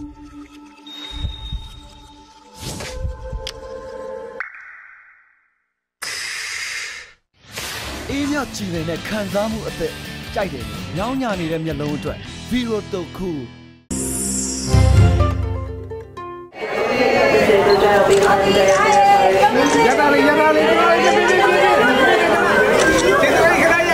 အေးမြကြည်နေတဲ့ခံစားမှုအသက်ကြိုက်တယ်လို့ညောင်းညာနေတဲ့မျက်လုံးအတွက်ဗီရိုတုတ်ခုရတာလေးရတာလေးရတာလေးရတာလေးရတာလေးခဏရ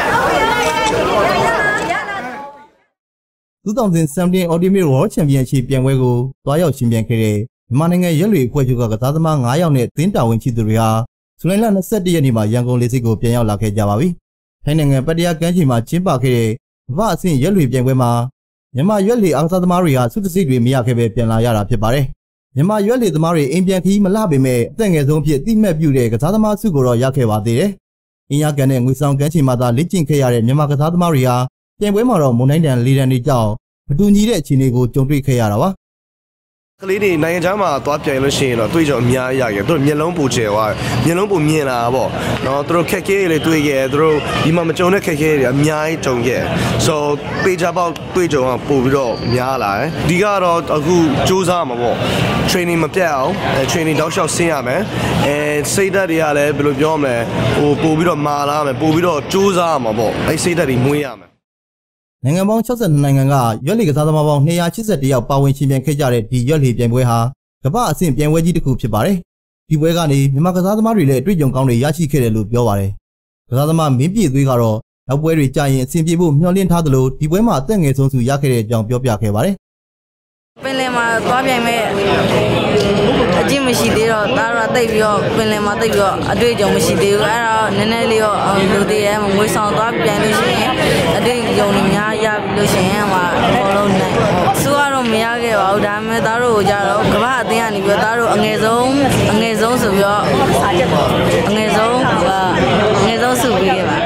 2017 Ultimate World Championship ပြိုင်ပွဲကိုတွားရောက်ရှင်ပြိုင်ခဲ့တဲ့မြန်မာနိုင်ငံရွက်လွေအဖွဲ့ချုပ်ကကစားသမား9ယောက်နဲ့တင်းတာဝန်ရှိသူတွေဟာဇူလိုင်လ21ရက်နေ့မှာရန်ကုန်လေဆိပ်ကိုပြန်ရောက်လာခဲ့ကြပါပြီ။ထိုင်းနိုင်ငံပတ္တရာကမ်းခြေမှာကျင်းပခဲ့တဲ့ဗအဆင့်ရွက်လွေပြိုင်ပွဲမှာမြန်မာရွက်လွေအားကစားသမားတွေဟာစုတစိတ်တွေမရခဲ့ပဲပြန်လာရတာဖြစ်ပါတယ်။မြန်မာရွက်လွေသမားတွေအိမ်ပြန်ခီးမလှပေမဲ့အသက်ငယ်ဆုံးဖြစ်တိမှတ်ပြုတဲ့ကစားသမားစုကိုတော့ရခဲ့ပါသေးတယ်။အင်းရကန်တဲ့ငွေဆောင်ကမ်းခြေမှာသာလက်ကျင့်ခဲ့ရတဲ့မြန်မာကစားသမားတွေဟာပြိုင်ပွဲမှာတော့မွန်တိုင်းတန်လေးတန်တွေကြောင့် မတူညီတဲ့အခြေအနေကိုကြုံတွေ့ခဲ့ရတာပါကလေးတွေနိုင်ငံခြားမှာသွားပြိုင်လို့ရှိရင်တော့တွေ့ကြအများကြီးရခဲ့သူတို့မျက်လုံးပူကျဲသွားမျက်လုံးပူမြင်လာတာပေါ့နော်သူတို့ခက်ခဲတွေတွေ့ခဲ့သူတို့ဒီမှာမကြုံတဲ့ခက်ခဲတွေအများကြီးကြုံခဲ့ so ပေချာပေါက်တွေ့ကြုံကပို့ပြီးတော့များလာတယ်ဒီကတော့အခုစူးစမ်းမှာပေါ့ training မပြတ်အောင်အဲ training တောက်လျှောက်ဆင်းရမယ်အဲစိတ်ဓာတ်တွေကလည်းဘယ်လိုပြောမလဲဟိုပို့ပြီးတော့မာလာမယ်ပို့ပြီးတော့စူးစမ်းရမှာပေါ့အဲစိတ်ဓာတ်တွေမွေးရမယ် နိုင်ငံပေါင်း62နိုင်ငံကရွက်လီကစားသမားပေါင်း281ယောက်ပါဝင်ရှင်ပြိုင်ခဲ့ကြတဲ့ဒီရွက်လီပြိုင်ပွဲဟာကမ္ဘာအဆင့်ပြိုင်ပွဲကြီးတစ်ခုဖြစ်ပါတယ်။ဒီပွဲကနေမြန်မာကစားသမားတွေလည်းအတွေ့အကြုံကောင်းတွေရရှိခဲ့တယ်လို့ပြောပါတယ်။ကစားသမားမင်းပြည့်သွေးကတော့နောက်ပွဲတွေကြာရင်အဆင်ပြေဖို့မျှော်လင့်ထားသလိုဒီပွဲမှာအသက်ငယ်ဆုံးသူရခဲ့တဲ့အကြောင်းပြောပြခဲ့ပါတယ်။ပင်လယ်မှာသွားပြိုင်မဲ့အကျင့်မရှိသေးတော့ဒါတော့တိတ်ပြီးတော့ပင်လယ်မှာတိတ်ပြီးတော့အတွေ့အကြုံမရှိသေးဘူးအဲ့တော့နည်းနည်းလေးတော့လူသေးရဲ့ငွေဆောင်သွားပြိုင်လို့ရှိရင် အတွေ့အကြုံတွေများရပြီလို့ရှိရင်ဟိုအကုန်လုံးနိုင်စူကတော့မရခဲ့ပါဘူးဒါပေမဲ့ဒါတို့ကိုကြတော့ကမ္ဘာအသင်းကနေပြီးတော့ဒါတို့အငယ်ဆုံးအငယ်ဆုံးဆိုပြီးတော့အငယ်ဆုံးကအငယ်ဆုံးစုပြီးခဲ့ပါ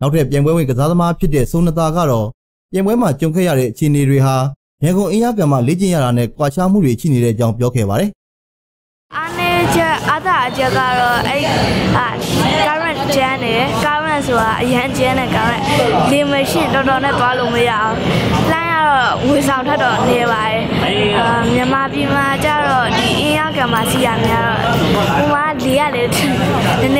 နောက်ထပ်ပြိုင်ပွဲဝင်ကစားသမားဖြစ်တဲ့စိုးနတာကတော့ပြိုင်ပွဲမှာကြုံခဲ့ရတဲ့အခြေအနေတွေဟာရန်ကုန်အင်းရကံမှာလေ့ကျင့်ရတာနဲ့ကွာခြားမှုတွေရှိနေတဲ့အကြောင်းပြောခဲ့ပါတယ် အားနေချက်အသာအချက်ကတော့အဲ့အာ current ကျန်းတယ် current ဆိုတာအရန်ကျန်းတဲ့ current လေမရှင်တော်တော်နဲ့သွားလို့မရအောင်လှမ်းရတော့ဝေဆောင်ထက်တော့နေပါတယ်အာမြန်မာပြည်မှာကျတော့ဒီအင်းရကံမှာစီရများတော့ဟိုမှာလေရလေနည်းနည်းလေးအင်းရကံနဲ့ကျန်းတော့အာအဲ့